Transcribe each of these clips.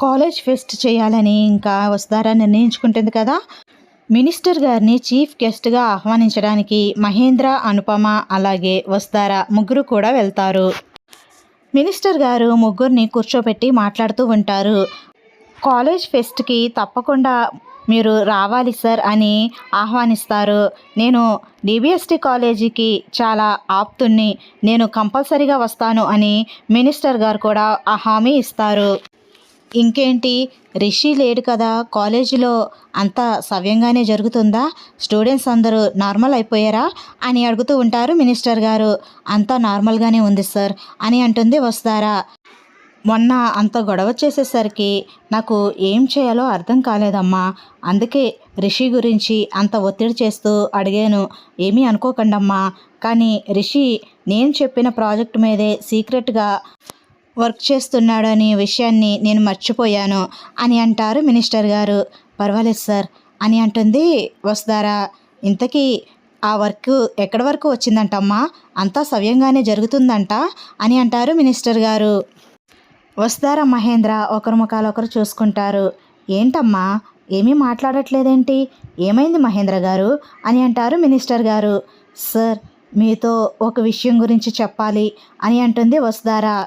College fest చేయాలని ఇంకా వస్తారా నిర్ణయించుకుంటుంది కదా? మినిస్టర్ గారిని చీఫ్ గెస్ట్గా ఆహ్వానించడానికి మహేంద్ర అనుపమ అలాగే వస్తారా ముగ్గురు కూడా వెళ్తారు. మినిస్టర్ గారు ముగ్గురిని కూర్చోబెట్టి మాట్లాడుతూ ఉంటారు. కాలేజ్ ఫెస్ట్కి తప్పకుండా మీరు రావాలి సార్ అని ఆహ్వానిస్తారు. నేను డిబిఎస్టి కాలేజీకి చాలా ఆప్తుణ్ణి. నేను కంపల్సరీగా వస్తాను అని మినిస్టర్ గారు కూడా ఆ హామీ ఇస్తారు. ఇంకేంటి? రిషి లేడు కదా. కాలేజీలో అంతా సవ్యంగానే జరుగుతుందా? స్టూడెంట్స్ అందరూ నార్మల్ అయిపోయారా? అని అడుగుతూ ఉంటారు మినిస్టర్ గారు. అంతా నార్మల్గానే ఉంది సార్ అని అంటుంది వస్తారా మొన్న అంత గొడవ చేసేసరికి నాకు ఏం చేయాలో అర్థం కాలేదమ్మా. అందుకే రిషి గురించి అంత ఒత్తిడి చేస్తూ అడిగాను. ఏమీ అనుకోకండమ్మా. కానీ రిషి నేను చెప్పిన ప్రాజెక్ట్ మీదే సీక్రెట్గా వర్క్ చేస్తున్నాడు అనే విషయాన్ని నేను మర్చిపోయాను అని అంటారు మినిస్టర్ గారు. పర్వాలేదు సార్ అని అంటుంది వస్తారా ఇంతకీ ఆ వర్క్ ఎక్కడి వరకు వచ్చిందంటమ్మా? అంతా సవ్యంగానే జరుగుతుందంట అని అంటారు మినిస్టర్ గారు. వస్తారా మహేంద్ర ఒకరి ముఖాలు ఒకరు చూసుకుంటారు. ఏంటమ్మా? ఏమీ మాట్లాడట్లేదేంటి? ఏమైంది మహేంద్ర గారు? అని అంటారు మినిస్టర్ గారు. సార్ మీతో ఒక విషయం గురించి చెప్పాలి అని అంటుంది వస్తారా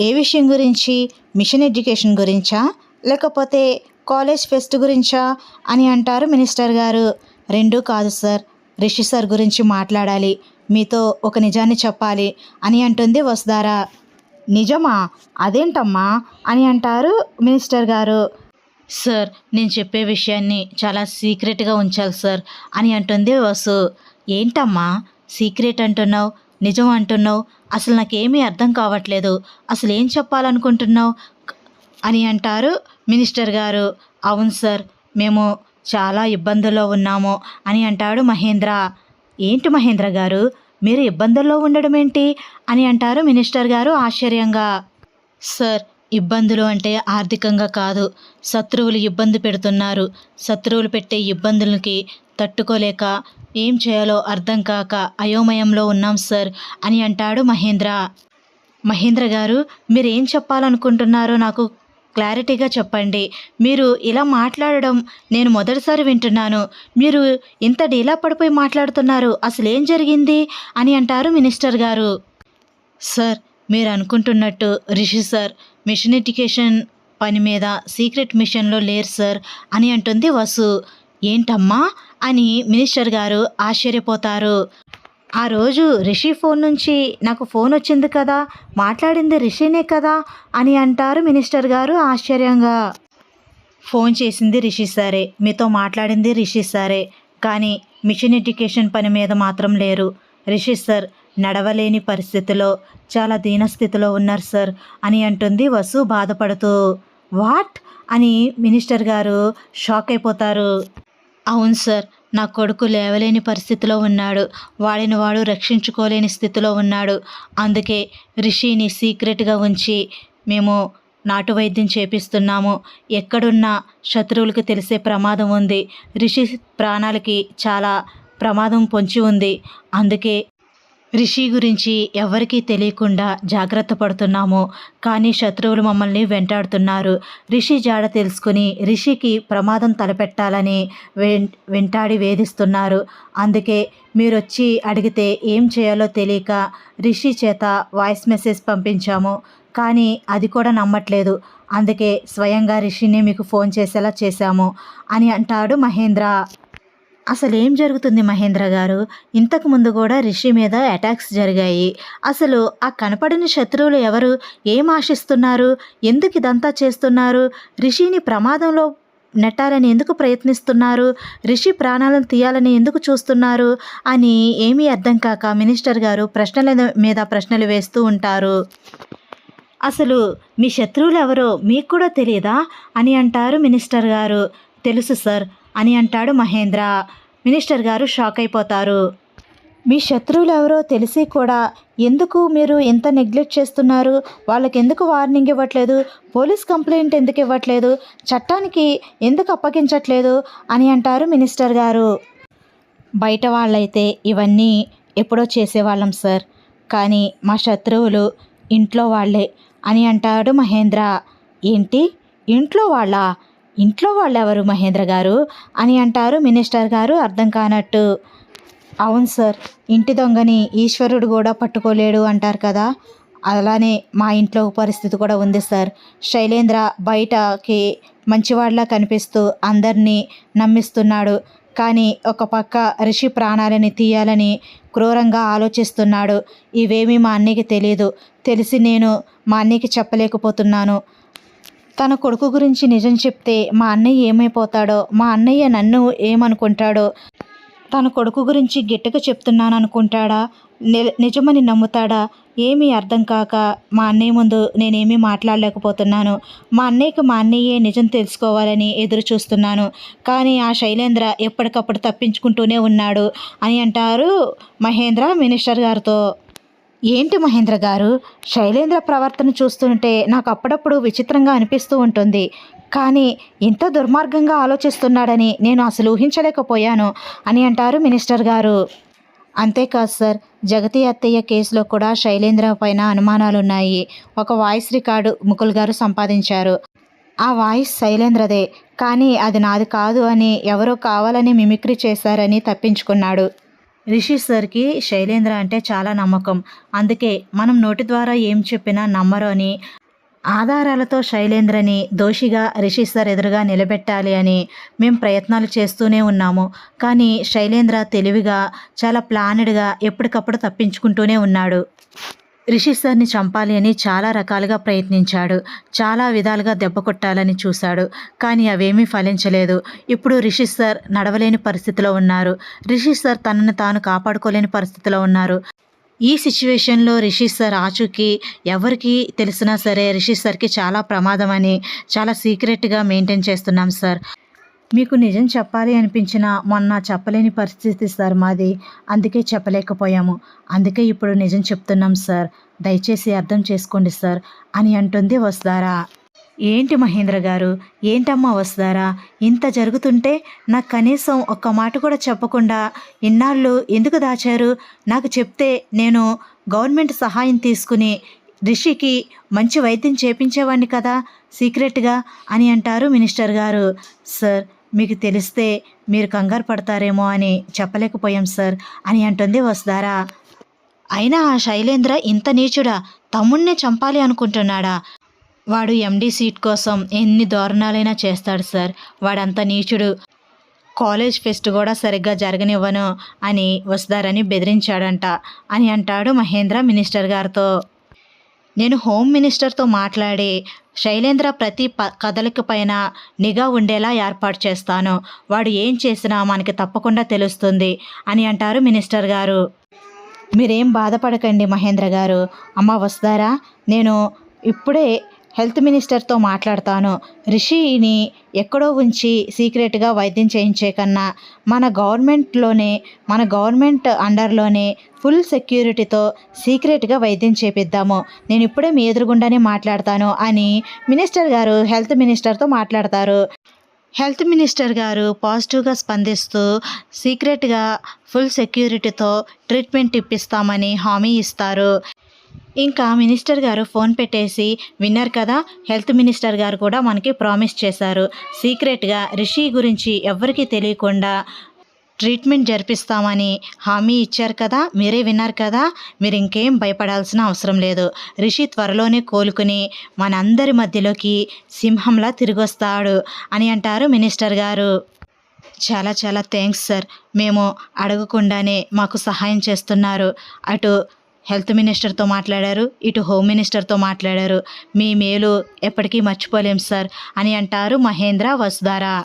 ఏ విషయం గురించి? మిషన్ ఎడ్యుకేషన్ గురించా? లేకపోతే కాలేజ్ ఫెస్ట్ గురించా? అని అంటారు మినిస్టర్ గారు. రెండూ కాదు సార్. రిషి సార్ గురించి మాట్లాడాలి. మీతో ఒక నిజాన్ని చెప్పాలి అని అంటుంది వసుధారా. నిజమా? అదేంటమ్మా? అని అంటారు మినిస్టర్ గారు. సార్ నేను చెప్పే విషయాన్ని చాలా సీక్రెట్గా ఉంచాలి సార్ అని అంటుంది వసు. ఏంటమ్మా? సీక్రెట్ అంటున్నావు? నిజం అంటున్నావు? అసలు నాకేమీ అర్థం కావట్లేదు. అసలు ఏం చెప్పాలనుకుంటున్నావు? అని అంటారు మినిస్టర్ గారు. అవును సార్ మేము చాలా ఇబ్బందుల్లో ఉన్నాము అని అంటాడు మహేంద్ర. ఏంటి మహేంద్ర గారు? మీరు ఇబ్బందుల్లో ఉండడం ఏంటి? అని అంటారు మినిస్టర్ గారు ఆశ్చర్యంగా. సార్ ఇబ్బందులు అంటే ఆర్థికంగా కాదు. శత్రువులు ఇబ్బంది పెడుతున్నారు. శత్రువులు పెట్టే ఇబ్బందులకి తట్టుకోలేక ఏం చేయాలో అర్థం కాక అయోమయంలో ఉన్నాం సార్ అని అంటాడు మహేంద్ర. మహేంద్ర గారు మీరు ఏం చెప్పాలనుకుంటున్నారో నాకు క్లారిటీగా చెప్పండి. మీరు ఇలా మాట్లాడడం నేను మొదటిసారి వింటున్నాను. మీరు ఇంత డీలా పడిపోయి మాట్లాడుతున్నారు అసలు ఏం జరిగింది అని అంటారు మినిస్టర్ గారు. సార్ మీరు అనుకుంటున్నట్టు రిషి సార్ మిషన్ ఎడ్యుకేషన్ పని మీద సీక్రెట్ మిషన్లో లేరు సార్ అని అంటుంది వసు. ఏంటమ్మా? అని మినిస్టర్ గారు ఆశ్చర్యపోతారు. ఆ రోజు రిషి ఫోన్ నుంచి నాకు ఫోన్ వచ్చింది కదా మాట్లాడింది రిషినే కదా అని అంటారు మినిస్టర్ గారు ఆశ్చర్యంగా. ఫోన్ చేసింది రిషి సారే మీతో మాట్లాడింది రిషి సారే కానీ మిషన్ ఎడ్యుకేషన్ పని మీద మాత్రం లేరు. రిషి సార్ నడవలేని పరిస్థితిలో చాలా దీనస్థితిలో ఉన్నారు సార్ అని అంటుంది వసు బాధపడుతూ. వాట్? అని మినిస్టర్ గారు షాక్ అయిపోతారు. అవును సార్ నా కొడుకు లేవలేని పరిస్థితిలో ఉన్నాడు. వాడిని వాడు రక్షించుకోలేని స్థితిలో ఉన్నాడు. అందుకే రిషిని సీక్రెట్గా ఉంచి మేము నాటు వైద్యం చేపిస్తున్నాము. ఎక్కడున్నా శత్రువులకు తెలిసే ప్రమాదం ఉంది. రిషి ప్రాణాలకి చాలా ప్రమాదం పొంచి ఉంది. అందుకే రిషి గురించి ఎవరికీ తెలియకుండా జాగ్రత్త పడుతున్నాము కానీ శత్రువులు మమ్మల్ని వెంటాడుతున్నారు. రిషి జాడ తెలుసుకుని రిషికి ప్రమాదం తలపెట్టాలని వెం వెంటాడి వేధిస్తున్నారు. అందుకే మీరు వచ్చి అడిగితే ఏం చేయాలో తెలియక రిషి చేత వాయిస్ మెసేజ్ పంపించాము. కానీ అది కూడా నమ్మట్లేదు. అందుకే స్వయంగా రిషిని మీకు ఫోన్ చేసేలా చేశాము అని అంటాడు మహేంద్ర. అసలు ఏం జరుగుతుంది మహేంద్ర గారు? ఇంతకు ముందు కూడా రిషి మీద అటాక్స్ జరిగాయి. అసలు ఆ కనపడిన శత్రువులు ఎవరు? ఏం ఆశిస్తున్నారు? ఎందుకు ఇదంతా చేస్తున్నారు? రిషిని ప్రమాదంలో నెట్టాలని ఎందుకు ప్రయత్నిస్తున్నారు? రిషి ప్రాణాలను తీయాలని ఎందుకు చూస్తున్నారు? అని ఏమీ అర్థం కాక మినిస్టర్ గారు ప్రశ్నల మీద ప్రశ్నలు వేస్తూ ఉంటారు. అసలు మీ శత్రువులు ఎవరో మీకు కూడా తెలియదా అని అంటారు మినిస్టర్ గారు. తెలుసు సార్. అని అంటాడు మహేంద్ర. మినిస్టర్ గారు షాక్ అయిపోతారు. మీ శత్రువులు ఎవరో తెలిసి కూడా ఎందుకు మీరు ఎంత నెగ్లెక్ట్ చేస్తున్నారు? వాళ్ళకి ఎందుకు వార్నింగ్ ఇవ్వట్లేదు? పోలీస్ కంప్లైంట్ ఎందుకు ఇవ్వట్లేదు? చట్టానికి ఎందుకు అప్పగించట్లేదు? అని అంటారు మినిస్టర్ గారు. బయట వాళ్ళైతే ఇవన్నీ ఎప్పుడో చేసేవాళ్ళం సార్. కానీ మా శత్రువులు ఇంట్లో వాళ్ళే అని అంటాడు మహేంద్ర. ఏంటి? ఇంట్లో వాళ్ళ? ఇంట్లో వాళ్ళెవరు మహేంద్ర గారు? అని అంటారు మినిస్టర్ గారు అర్థం కానట్టు. అవును సార్ ఇంటి దొంగని ఈశ్వరుడు కూడా పట్టుకోలేడు అంటారు కదా. అలానే మా ఇంట్లో పరిస్థితి కూడా ఉంది సార్. శైలేంద్ర బయటకి మంచివాడిలా కనిపిస్తూ అందరినీ నమ్మిస్తున్నాడు. కానీ ఒక పక్క రిషి ప్రాణాలని తీయాలని క్రూరంగా ఆలోచిస్తున్నాడు. ఇవేమీ మా అన్నయ్యకి తెలియదు తెలిసి నేను మా అన్నయ్యకి చెప్పలేకపోతున్నాను. తన కొడుకు గురించి నిజం చెప్తే మా అన్నయ్య ఏమైపోతాడో మా అన్నయ్య నన్ను ఏమనుకుంటాడో తన కొడుకు గురించి గట్టిగా చెప్తున్నాను అనుకుంటాడా ని- నిజమని నమ్ముతాడా ఏమీ అర్థం కాక మా అన్నయ్య ముందు నేనేమీ మాట్లాడలేకపోతున్నాను. మా అన్నయ్యకి మా అన్నయ్యే నిజం తెలుసుకోవాలని ఎదురు చూస్తున్నాను. కానీ ఆ శైలేంద్ర ఎప్పటికప్పుడు తప్పించుకుంటూనే ఉన్నాడు అని అంటారు మహేంద్ర మినిస్టర్ గారితో. ఏంటి మహేంద్ర గారు? శైలేంద్ర ప్రవర్తన చూస్తుంటే నాకు అప్పుడప్పుడు విచిత్రంగా అనిపిస్తూ ఉంటుంది. కానీ ఇంత దుర్మార్గంగా ఆలోచిస్తున్నాడని నేను అసలు ఊహించలేకపోయాను అని అంటారు మినిస్టర్ గారు. అంతేకాదు సార్ జగతి అత్తయ్య కేసులో కూడా శైలేంద్ర పైన అనుమానాలున్నాయి. ఒక వాయిస్ రికార్డు ముకుల్ గారు సంపాదించారు. ఆ వాయిస్ శైలేంద్రదే. కానీ అది నాది కాదు అని ఎవరో కావాలని మిమిక్రీ చేశారని తప్పించుకున్నాడు. రిషి సార్కి శైలేంద్ర అంటే చాలా నమ్మకం. అందుకే మనం నోటి ద్వారా ఏం చెప్పినా నమ్మరు అని ఆధారాలతో శైలేంద్రని దోషిగా రిషి సార్ ఎదురుగా నిలబెట్టాలి అని మేము ప్రయత్నాలు చేస్తూనే ఉన్నాము. కానీ శైలేంద్ర తెలివిగా చాలా ప్లానెడ్గా ఎప్పటికప్పుడు తప్పించుకుంటూనే ఉన్నాడు. రిషి సార్ని చంపాలి అని చాలా రకాలుగా ప్రయత్నించాడు. చాలా విధాలుగా దెబ్బ కొట్టాలని చూశాడు. కానీ అవేమీ ఫలించలేదు. ఇప్పుడు రిషి సార్ నడవలేని పరిస్థితిలో ఉన్నారు. రిషి సార్ తనను తాను కాపాడుకోలేని పరిస్థితిలో ఉన్నారు. ఈ సిచ్యువేషన్లో రిషి సార్ ఆచూకీ ఎవరికి తెలిసినా సరే రిషి సార్కి చాలా ప్రమాదం అని చాలా సీక్రెట్గా మెయింటైన్ చేస్తున్నాం సార్. మీకు నిజం చెప్పాలి అనిపించిన మొన్న చెప్పలేని పరిస్థితి సార్ మాది. అందుకే చెప్పలేకపోయాము. అందుకే ఇప్పుడు నిజం చెప్తున్నాం సార్. దయచేసి అర్థం చేసుకోండి సార్ అని అంటుంది వస్తారా? ఏంటి మహేంద్ర గారు? ఏంటమ్మా వస్తారా? ఇంత జరుగుతుంటే నాకు కనీసం ఒక్క మాట కూడా చెప్పకుండా ఇన్నాళ్ళు ఎందుకు దాచారు? నాకు చెప్తే నేను గవర్నమెంట్ సహాయం తీసుకుని రిషికి మంచి వైద్యం చేపించేవాడిని కదా సీక్రెట్గా అని అంటారు మినిస్టర్ గారు. సార్ మీకు తెలిస్తే మీరు కంగారు పడతారేమో అని చెప్పలేకపోయాం సార్ అని అంటుంది వస్తారా అయినా ఆ శైలేంద్ర ఇంత నీచుడా తమ్ముణ్ణే చంపాలి అనుకుంటున్నాడా? వాడు ఎండీ సీట్ కోసం ఎన్ని దారుణాలైనా చేస్తాడు సార్. వాడంత నీచుడు. కాలేజ్ ఫెస్ట్ కూడా సరిగ్గా జరగనివ్వను అని వస్తారని బెదిరించాడంట అని అంటాడు మహేంద్ర మినిస్టర్ గారితో. నేను హోమ్ మినిస్టర్తో మాట్లాడి శైలేంద్ర ప్రతి ప కదలిక పైన నిఘా ఉండేలా ఏర్పాటు చేస్తాను. వాడు ఏం చేసినా మనకి తప్పకుండా తెలుస్తుంది అని అంటారు మినిస్టర్ గారు. మీరేం బాధపడకండి మహేంద్ర గారు. అమ్మ వస్తారా? నేను ఇప్పుడే హెల్త్ మినిస్టర్తో మాట్లాడతాను. రిషిని ఎక్కడో ఉంచి సీక్రెట్గా వైద్యం చేయించే కన్నా మన గవర్నమెంట్లోనే మన గవర్నమెంట్ అండర్లోనే ఫుల్ సెక్యూరిటీతో సీక్రెట్గా వైద్యం చేపిద్దాము. నేను ఇప్పుడే మీ ఎదురుగుండానే మాట్లాడతాను అని మినిస్టర్ గారు హెల్త్ మినిస్టర్తో మాట్లాడతారు. హెల్త్ మినిస్టర్ గారు పాజిటివ్గా స్పందిస్తూ సీక్రెట్గా ఫుల్ సెక్యూరిటీతో ట్రీట్మెంట్ ఇప్పిస్తామని హామీ ఇస్తారు. ఇంకా మినిస్టర్ గారు ఫోన్ పెట్టేసి విన్నారు కదా హెల్త్ మినిస్టర్ గారు కూడా మనకి ప్రామిస్ చేశారు. సీక్రెట్గా రిషి గురించి ఎవరికీ తెలియకుండా ట్రీట్మెంట్ జరిపిస్తామని హామీ ఇచ్చారు కదా మీరే విన్నారు కదా మీరు ఇంకేం భయపడాల్సిన అవసరం లేదు రిషి త్వరలోనే కోలుకుని మనందరి మధ్యలోకి సింహంలా తిరిగొస్తాడు అని అంటారు మినిస్టర్ గారు. చాలా చాలా థ్యాంక్స్ సార్. మేము అడగకుండానే మాకు సహాయం చేస్తున్నారు. అటు హెల్త్ మినిస్టర్తో మాట్లాడారు ఇటు హోమ్ మినిస్టర్తో మాట్లాడారు. మీ మేలు ఎప్పటికీ మర్చిపోలేం సార్ అని అంటారు మహేంద్ర వసుధార.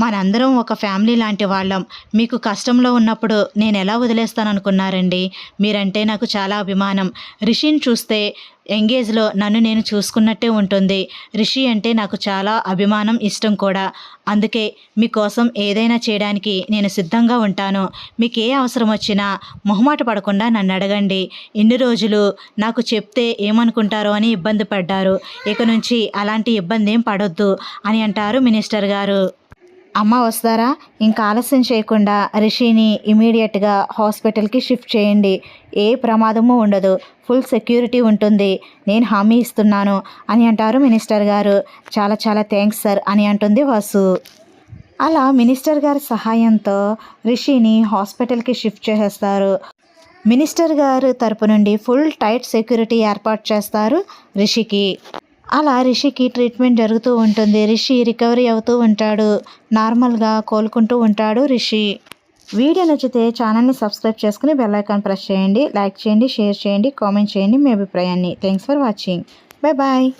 మనందరం ఒక ఫ్యామిలీ లాంటి వాళ్ళం. మీకు కష్టంలో ఉన్నప్పుడు నేను ఎలా వదిలేస్తాను అనుకున్నారండి మీరంటే నాకు చాలా అభిమానం. రిషిని చూస్తే ఎంగేజ్లో నన్ను నేను చూసుకున్నట్టే ఉంటుంది. రిషి అంటే నాకు చాలా అభిమానం ఇష్టం కూడా. అందుకే మీకోసం ఏదైనా చేయడానికి నేను సిద్ధంగా ఉంటాను. మీకు ఏ అవసరం వచ్చినా మొహమాట పడకుండా నన్ను అడగండి. ఇన్ని రోజులు నాకు చెప్తే ఏమనుకుంటారో అని ఇబ్బంది పడ్డారు. ఇక నుంచి అలాంటి ఇబ్బంది ఏం పడొద్దు అని అంటారు మినిస్టర్ గారు. అమ్మ వస్తారా? ఇంకా ఆలస్యం చేయకుండా రిషిని ఇమీడియట్గా హాస్పిటల్కి షిఫ్ట్ చేయండి. ఏ ప్రమాదము ఉండదు. ఫుల్ సెక్యూరిటీ ఉంటుంది. నేను హామీ ఇస్తున్నాను అని అంటారు మినిస్టర్ గారు. చాలా చాలా థ్యాంక్స్ సార్ అని అంటుంది వాసు. అలా మినిస్టర్ గారి సహాయంతో రిషిని హాస్పిటల్కి షిఫ్ట్ చేసేస్తారు. మినిస్టర్ గారు తరపు నుండి ఫుల్ టైట్ సెక్యూరిటీ ఏర్పాటు చేస్తారు రిషికి. అలా రిషికి ట్రీట్మెంట్ జరుగుతూ ఉంటుంది. రిషి రికవరీ అవుతూ ఉంటాడు. నార్మల్గా కోలుకుంటూ ఉంటాడు రిషి. వీడియో నచ్చితే ఛానల్ని సబ్స్క్రైబ్ చేసుకుని బెల్ ఐకాన్ ప్రెస్ చేయండి. లైక్ చేయండి షేర్ చేయండి కామెంట్ చేయండి మీ అభిప్రాయాన్ని. Thanks for watching. Bye bye.